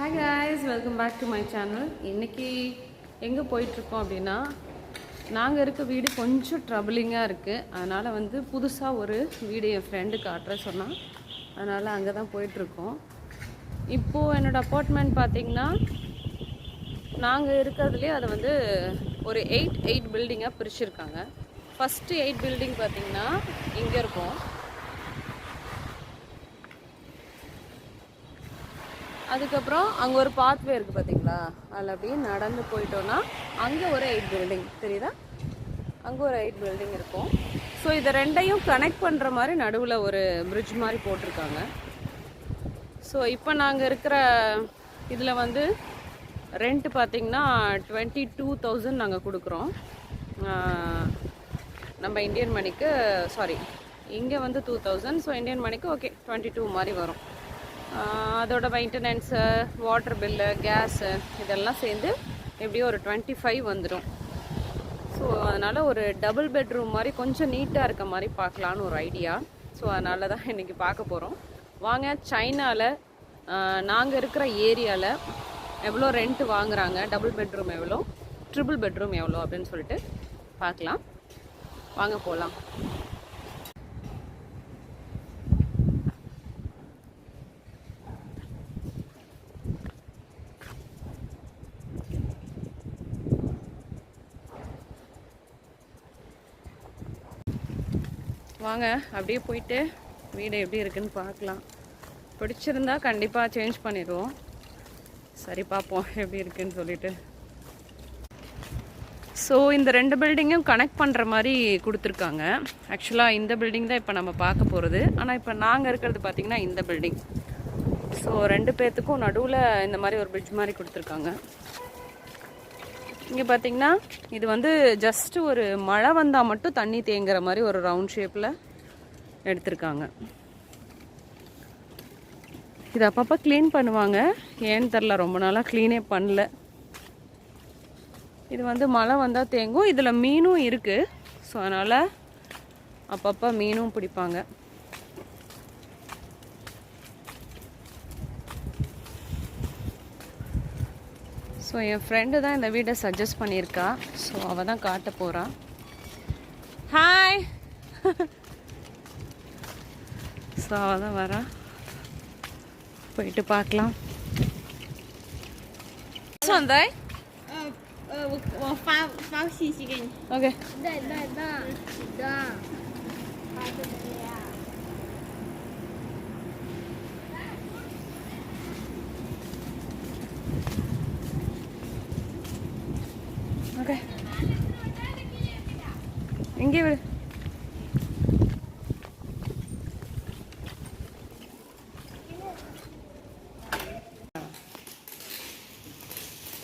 Hi guys welcome back to my channel இன்றைக்கி எங்கே போயிட்டுருக்கோம் அப்படின்னா நாங்கள் இருக்க வீடு கொஞ்சம் ட்ரபிளிங்காக இருக்குது அதனால் வந்து புதுசாக ஒரு வீடு என் ஃப்ரெண்டு காட்டுற சொன்னான் அதனால் அங்கே தான் போயிட்டுருக்கோம். இப்போது என்னோடய அப்பார்ட்மெண்ட் பார்த்திங்கன்னா நாங்கள் இருக்கிறதுலே அதை வந்து ஒரு எயிட் எயிட் பில்டிங்காக பிரிச்சுருக்காங்க. ஃபஸ்ட்டு எயிட் பில்டிங் பார்த்திங்கன்னா இங்கே இருக்கும். அதுக்கப்புறம் அங்கே ஒரு பாத்வே இருக்குது பார்த்தீங்களா அதில் அப்படியே நடந்து போயிட்டோன்னா அங்கே ஒரு எயிட் பில்டிங் தெரியுதா? அங்கே ஒரு எயிட் பில்டிங் இருக்கும். ஸோ இதை ரெண்டையும் கனெக்ட் பண்ணுற மாதிரி நடுவில் ஒரு பிரிட்ஜ் மாதிரி போட்டிருக்காங்க. ஸோ இப்போ நாங்கள் இருக்கிற இதில் வந்து ரெண்ட் பார்த்திங்கன்னா டுவெண்ட்டி டூ தௌசண்ட் நாங்கள் கொடுக்குறோம் நம்ம இந்தியன் மணிக்கு சாரி இங்கே வந்து டூ தௌசண்ட் ஸோ இந்தியன் மணிக்கு ஓகே டுவெண்ட்டி டூ மாதிரி வரும். அதோட மெயின்டெனன்ஸு வாட்டர் பில்லு கேஸு இதெல்லாம் சேர்ந்து எப்படியும் ஒரு டுவெண்ட்டி ஃபைவ் வந்துடும் ஸோ அதனால் ஒரு டபுள் பெட்ரூம் மாதிரி கொஞ்சம் நீட்டாக இருக்க மாதிரி பார்க்கலான்னு ஒரு ஐடியா ஸோ அதனால தான் இன்றைக்கி பார்க்க போகிறோம் வாங்க சைனாவில் நாங்கள் இருக்கிற ஏரியாவில் எவ்வளோ ரெண்ட் வாங்குகிறாங்க டபுள் பெட்ரூம் எவ்வளோ? ட்ரிபிள் பெட்ரூம் எவ்வளோ? அப்படின்னு சொல்லிட்டு பார்க்கலாம். வாங்க போகலாம் வாங்க. அப்படியே போயிட்டு வீடு எப்படி இருக்குன்னு பார்க்கலாம். பிடிச்சிருந்தா கண்டிப்பாக சேஞ்ச் பண்ணிடுவோம். சரி பார்ப்போம் எப்படி இருக்குன்னு சொல்லிட்டு. ஸோ இந்த ரெண்டு பில்டிங்கும் கனெக்ட் பண்ணுற மாதிரி கொடுத்துருக்காங்க. ஆக்சுவலாக இந்த பில்டிங் தான் இப்போ நம்ம பார்க்க போகிறது ஆனால் இப்போ நாங்கள் இருக்கிறது பார்த்திங்கன்னா இந்த பில்டிங் ஸோ ரெண்டு பேர்த்துக்கும் நடுவில் இந்த மாதிரி ஒரு பிரிட்ஜ் மாதிரி கொடுத்துருக்காங்க. இங்கே பார்த்தீங்கன்னா இது வந்து ஜஸ்ட் ஒரு மழை வந்தால் மட்டும் தண்ணி தேங்குற மாதிரி ஒரு ரவுண்ட் ஷேப்பில் எடுத்திருக்காங்க. இது அப்பப்போ க்ளீன் பண்ணுவாங்க. ஏன்னு தெரில ரொம்ப நாளாக க்ளீனே பண்ணல. இது வந்து மழை வந்தால் தேங்கும். இதில் மீனும் இருக்குது ஸோ அதனால் அப்பப்போ மீனும் பிடிப்பாங்க. ஸோ என் ஃப்ரெண்டு தான் இந்த வீடை சஜஸ்ட் பண்ணியிருக்கா. ஸோ அவள் தான் காட்ட போகிறா ஹாய் ஸோ அவள் தான் வரா. போயிட்டு பார்க்கலாம். வந்தாய் 呃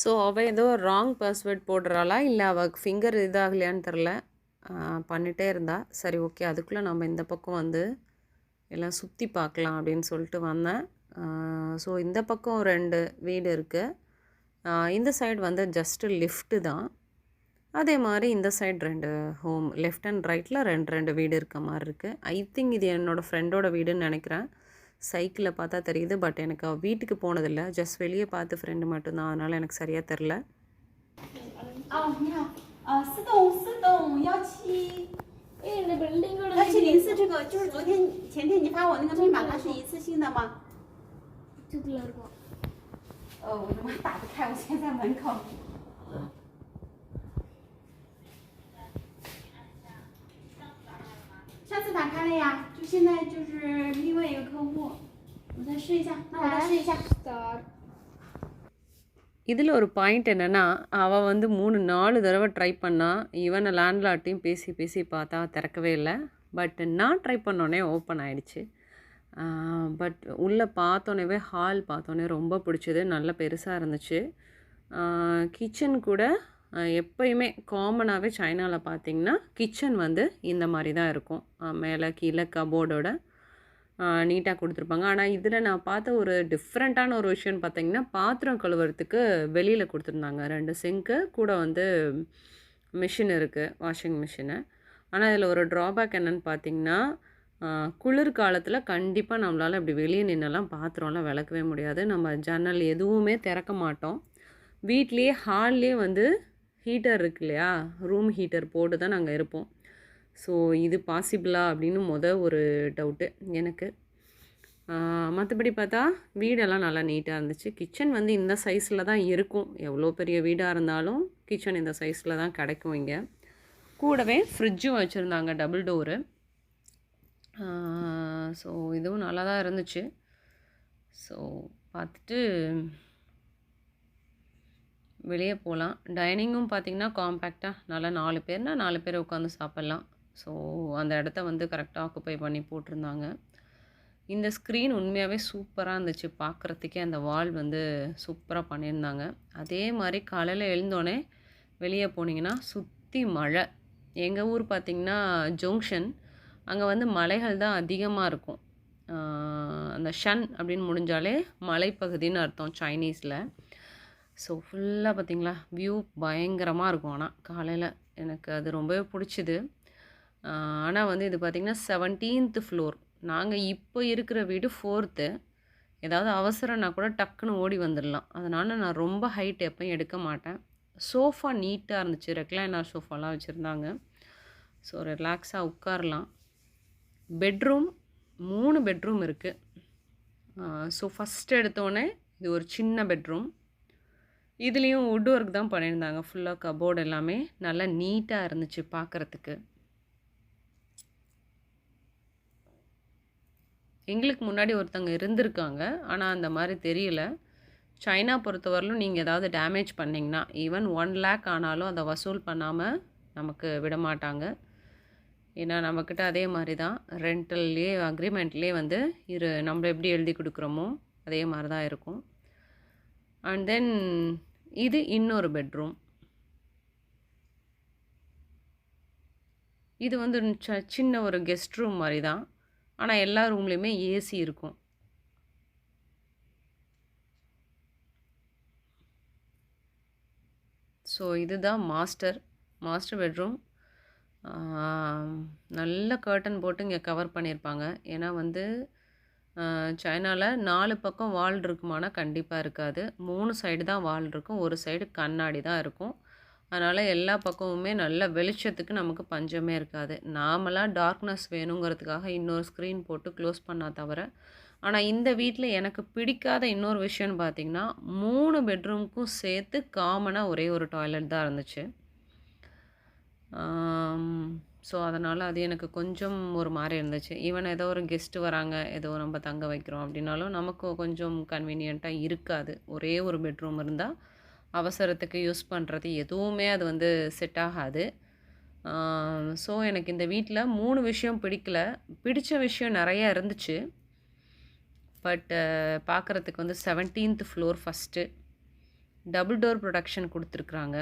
ஸோ அவள் ஏதோ ராங் பாஸ்வேர்ட் போடுறாளா? இல்லை அவள் ஃபிங்கர் இதாகலையான்னு தெரில பண்ணிகிட்டே இருந்தா. சரி ஓகே அதுக்குள்ளே நம்ம இந்த பக்கம் வந்து எல்லாம் சுற்றி பார்க்கலாம் அப்படின்னு சொல்லிட்டு வந்தேன். ஸோ இந்த பக்கம் ரெண்டு வீடு இருக்குது இந்த சைடு வந்து ஜஸ்ட்டு லிஃப்ட்டு தான். அதே மாதிரி இந்த சைடு ரெண்டு ஹோம் லெஃப்ட் அண்ட் ரைட்டில் ரெண்டு ரெண்டு வீடு இருக்க மாதிரி இருக்குது ஐ திங்க் இது என்னோடய ஃப்ரெண்டோட வீடுன்னு நினைக்கிறேன். சைக்கிளில் பார்த்தா தெரியுது பட் எனக்கு அவ வீட்டுக்கு போனதில்லை ஜஸ்ட் வெளியே பார்த்து ஃப்ரெண்டு மட்டும்தான் அதனால் எனக்கு சரியாக தெரில 哦，你好，呃，四栋四栋幺七 ஏய் இந்த பில்டிங்கோட 上次打开了呀，就现在就是另外一个客户，我再试一下，那我再试一下。 ஸ்டார் இதில் ஒரு பாயிண்ட் என்னென்னா அவள் வந்து மூணு நாலு தடவை ட்ரை பண்ணா இவனை லேண்ட்லாட்டையும் பேசி பேசி பார்த்தா திறக்கவே இல்லை பட் நான் ட்ரை பண்ணோடனே ஓப்பன் ஆயிடுச்சு பட் உள்ளே பார்த்தோன்னே ஹால் பார்த்தோன்னே ரொம்ப பிடிச்சது நல்ல பெருசாக இருந்துச்சு கிச்சன் கூட ஆஹ் எப்பயுமே காமனாகவே சைனாவில் பார்த்தீங்கன்னா கிச்சன் வந்து இந்த மாதிரி தான் இருக்கும் மேலே கீழே கபோர்டோட நீட்டாக கொடுத்துருப்பாங்க. ஆனால் இதில் நான் பார்த்த ஒரு டிஃப்ரெண்ட்டான ஒரு விஷயம்னு பார்த்தீங்கன்னா பாத்திரம் கழுவுறதுக்கு வெளியில் கொடுத்துருந்தாங்க. ரெண்டு சிங்க்கு கூட வந்து மிஷின் இருக்குது வாஷிங் மிஷினு ஆனால் இதில் ஒரு ட்ராபேக் என்னன்னு பார்த்தீங்கன்னா குளிர் காலத்தில் கண்டிப்பாக நம்மளால் இப்படி வெளியே நின்னெல்லாம் பாத்திரம்லாம் விளக்கவே முடியாது. நம்ம ஜன்னல் எதுவுமே திறக்க மாட்டோம். வீட்லேயே ஹால்லேயே வந்து ஹீட்டர் இருக்கு இல்லையா ரூம் ஹீட்டர் போட்டு தான் நாங்கள் இருப்போம். ஸோ இது பாசிபிளா அப்படின்னு முத ஒரு டவுட்டு எனக்கு. மற்றபடி பார்த்தா வீடெல்லாம் நல்லா நீட்டாக இருந்துச்சு. கிச்சன் வந்து இந்த சைஸில் தான் இருக்கும். எவ்வளோ பெரிய வீடாக இருந்தாலும் கிச்சன் இந்த சைஸில் தான் கிடைக்கும் இங்கே. கூடவே ஃப்ரிட்ஜும் வச்சுருந்தாங்க டபுள் டோரு ஸோ இதுவும் நல்லா தான் இருந்துச்சு. ஸோ பார்த்துட்டு வெளியே போகலாம். டைனிங்கும் பார்த்திங்கன்னா காம்பேக்டாக நல்லா நாலு பேர்னா நாலு பேர் உட்காந்து சாப்பிட்லாம். ஸோ அந்த இடத்த வந்து கரெக்டாக ஆக்குப்பை பண்ணி போட்டிருந்தாங்க. இந்த ஸ்க்ரீன் உண்மையாகவே சூப்பராக இருந்துச்சு. பார்க்குறதுக்கே அந்த வால் வந்து சூப்பராக பண்ணியிருந்தாங்க. அதே மாதிரி காலையில் எழுந்தோடனே வெளியே போனீங்கன்னா சுற்றி மழை. எங்கள் ஊர் பார்த்திங்கன்னா ஜங்ஷன் அங்கே வந்து மலைகள் தான் அதிகமாக இருக்கும். அந்த ஷன் அப்படின்னு முடிஞ்சாலே மலைப்பகுதின்னு அர்த்தம் சைனீஸில் ஸோ ஃபுல்லாக பார்த்திங்களா? வியூ பயங்கரமாக இருக்கும். ஆனால் காலையில் எனக்கு அது ரொம்பவே பிடிச்சிது. ஆனால் வந்து இது பார்த்திங்கன்னா செவன்டீன்த் ஃப்ளோர் நாங்கள் இப்போ இருக்கிற வீடு ஃபோர்த்து ஏதாவது அவசரம்னா கூட டக்குன்னு ஓடி வந்துடலாம் அதனால் நான் ரொம்ப ஹைட் எப்பயும் எடுக்க மாட்டேன். சோஃபா நீட்டாக இருந்துச்சு. ரெக்லைனர் சோஃபாலாம் வச்சுருந்தாங்க. ஸோ ரிலாக்ஸாக உட்காரலாம். பெட்ரூம் மூணு பெட்ரூம் இருக்குது ஸோ ஃபஸ்ட் எடுத்தோடனே இது ஒரு சின்ன பெட்ரூம் இதுலேயும் வுட் ஒர்க் தான் பண்ணியிருந்தாங்க. ஃபுல்லாக கபோர்டு எல்லாமே நல்லா நீட்டாக இருந்துச்சு பார்க்குறதுக்கு எங்களுக்கு முன்னாடி ஒருத்தங்க இருந்திருக்காங்க. ஆனால் அந்த மாதிரி தெரியல. சைனா பொறுத்தவரையிலும் நீங்கள் ஏதாவது டேமேஜ் பண்ணிங்கன்னா ஈவன் ஒன் லேக் ஆனாலும் அதை வசூல் பண்ணாமல் நமக்கு விட மாட்டாங்க. ஏன்னா நம்மக்கிட்ட அதே மாதிரி தான். ரெண்டல்லே அக்ரிமெண்ட்லேயே வந்து இரு நம்ம எப்படி எழுதி கொடுக்குறோமோ அதே மாதிரி தான் இருக்கும். அண்ட் தென் இது இன்னொரு பெட்ரூம் இது வந்து ச- சின்ன ஒரு கெஸ்ட் ரூம் மாதிரி தான் ஆனால் எல்லா ரூம்லேயுமே ஏசி இருக்கும். ஸோ இதுதான் மாஸ்டர் மாஸ்டர் பெட்ரூம் நல்ல கர்டன் போட்டு இங்கே கவர் பண்ணியிருப்பாங்க ஏன்னா வந்து சைனாவில் நாலு பக்கம் வால் இருக்குமானா கண்டிப்பாக இருக்காது. மூணு சைடு தான் வால் இருக்கும். ஒரு சைடு கண்ணாடி தான் இருக்கும். அதனால் எல்லா பக்கமுமே நல்ல வெளிச்சத்துக்கு நமக்கு பஞ்சமே இருக்காது. நாமளாக டார்க்னஸ் வேணுங்கிறதுக்காக இன்னொரு ஸ்க்ரீன் போட்டு க்ளோஸ் பண்ணால் தவிர ஆனால் இந்த வீட்டில் எனக்கு பிடிக்காத இன்னொரு விஷயம்னு பார்த்தீங்கன்னா மூணு பெட்ரூம்க்கும் சேர்த்து காமனாக ஒரே ஒரு டாய்லெட் தான் இருந்துச்சு. ஸோ அதனால் அது எனக்கு கொஞ்சம் ஒரு மாதிரி இருந்துச்சு. ஈவன் ஏதோ ஒரு கெஸ்ட்டு வராங்க ஏதோ நம்ம தங்க வைக்கிறோம் அப்படின்னாலும் நமக்கு கொஞ்சம் கன்வீனியண்ட்டாக இருக்காது. ஒரே ஒரு பெட்ரூம் இருந்தால் அவசரத்துக்கு யூஸ் பண்ணுறது எதுவுமே அது வந்து செட் ஆகாது. ஸோ எனக்கு இந்த வீட்டில் மூணு விஷயம் பிடிக்கல. பிடிச்ச விஷயம் நிறையா இருந்துச்சு. பட் பார்க்குறதுக்கு வந்து seventeenth floor first double door protection கொடுத்துருக்குறாங்க.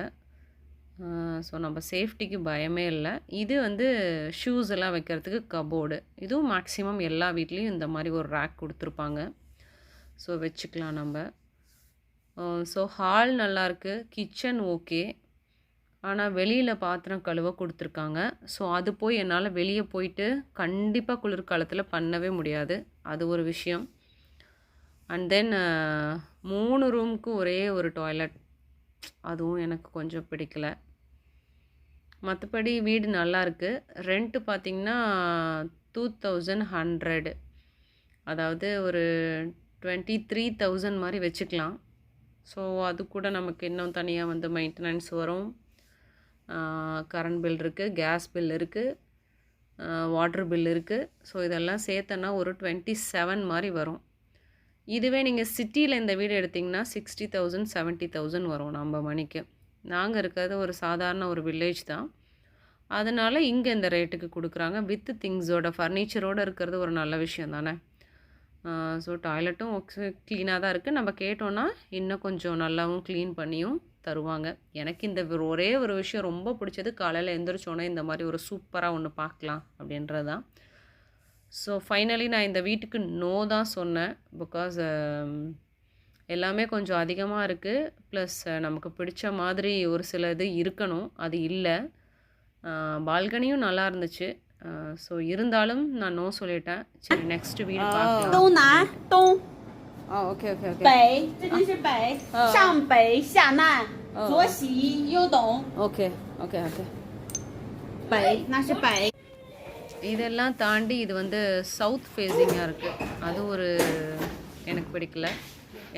ஸோ நம்ம சேஃப்டிக்கு பயமே இல்லை. இது வந்து ஷூஸ் எல்லாம் வைக்கிறதுக்கு கபோர்டு இதுவும் மேக்ஸிமம் எல்லா வீட்லேயும் இந்த மாதிரி ஒரு ரேக் கொடுத்துருப்பாங்க. ஸோ வச்சுக்கலாம் நம்ம. ஸோ ஹால் நல்லாயிருக்கு கிச்சன் ஓகே ஆனால் வெளியில் பாத்திரம் கழுவ கொடுத்துருக்காங்க. ஸோ அது போய் என்னால் வெளியே போயிட்டு கண்டிப்பாக குளிர்காலத்தில் பண்ணவே முடியாது. அது ஒரு விஷயம். அண்ட் தென் மூணு ரூமுக்கு ஒரே ஒரு டாய்லெட் அதுவும் எனக்கு கொஞ்சம் பிடிக்கல. மற்றபடி வீடு நல்லாயிருக்கு ரெண்ட்டு பார்த்திங்கன்னா டூ தௌசண்ட் ஹண்ட்ரடு. அதாவது ஒரு டுவெண்ட்டி த்ரீ தௌசண்ட் மாதிரி வச்சுக்கலாம். ஸோ அது கூட நமக்கு இன்னும் தனியாக வந்து மெயின்டெனன்ஸ் வரும். கரண்ட் பில் இருக்குது கேஸ் பில் இருக்குது வாட்ரு பில் இருக்குது ஸோ இதெல்லாம் சேர்த்தனா ஒரு டுவெண்ட்டி செவன் மாதிரி வரும். இதுவே நீங்கள் சிட்டியில் இந்த வீடு எடுத்திங்கன்னா சிக்ஸ்டி தௌசண்ட் செவன்ட்டி தௌசண்ட் வரும் நம்ம மணிக்கு. நாங்கள் இருக்கிறது ஒரு சாதாரண ஒரு வில்லேஜ் தான். அதனால் இங்கே இந்த ரேட்டுக்கு கொடுக்குறாங்க. வித் திங்ஸோட ஃபர்னிச்சரோடு இருக்கிறது ஒரு நல்ல விஷயம் தானே. ஸோ டாய்லெட்டும் க்ளீனாக தான் இருக்குது நம்ம கேட்டோன்னா இன்னும் கொஞ்சம் நல்லாவும் க்ளீன் பண்ணியும் தருவாங்க. எனக்கு இந்த ஒரே ஒரு விஷயம் ரொம்ப பிடிச்சது காலையில் எழுந்திரிச்சோன்னே இந்த மாதிரி ஒரு சூப்பராக ஒன்று பார்க்கலாம் அப்படின்றது தான். ஸோ ஃபைனலி நான் இந்த வீட்டுக்கு நோ தான் சொன்னேன். பிகாஸ் எல்லாமே கொஞ்சம் அதிகமாக இருக்குது ப்ளஸ் நமக்கு பிடிச்ச மாதிரி ஒரு சில இது இருக்கணும் அது இல்லை பால்கனியும் நல்லா இருந்துச்சு ஸோ இருந்தாலும் நான் நோ சொல்லிட்டேன் சரி நெக்ஸ்ட் வீடு பார்க்கலாம் 东南东 ஆ okay okay okay 北，这边是北，上北下南，左西右东， okay okay okay 北那是北。 இதெல்லாம் தாண்டி இது வந்து சவுத் ஃபேஸிங்காக இருக்குது அது ஒரு எனக்கு பிடிக்கல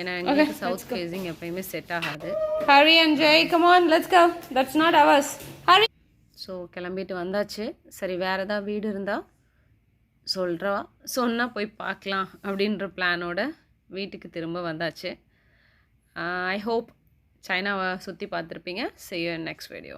ஏன்னா எங்களுக்கு சவுத் ஃபேஸிங் எப்பயுமே செட் ஆகாது. Hari and Jai come on let's go that's not ours Hari so கிளம்பிட்டு வந்தாச்சு. சரி வேறு ஏதாவது வீடு இருந்தால் சொல்கிறவா சொன்னால் போய் பார்க்கலாம் அப்படின்ற பிளானோட வீட்டுக்கு திரும்ப வந்தாச்சு. ஐ ஹோப் சைனாவை சுற்றி பார்த்துருப்பீங்க. In next video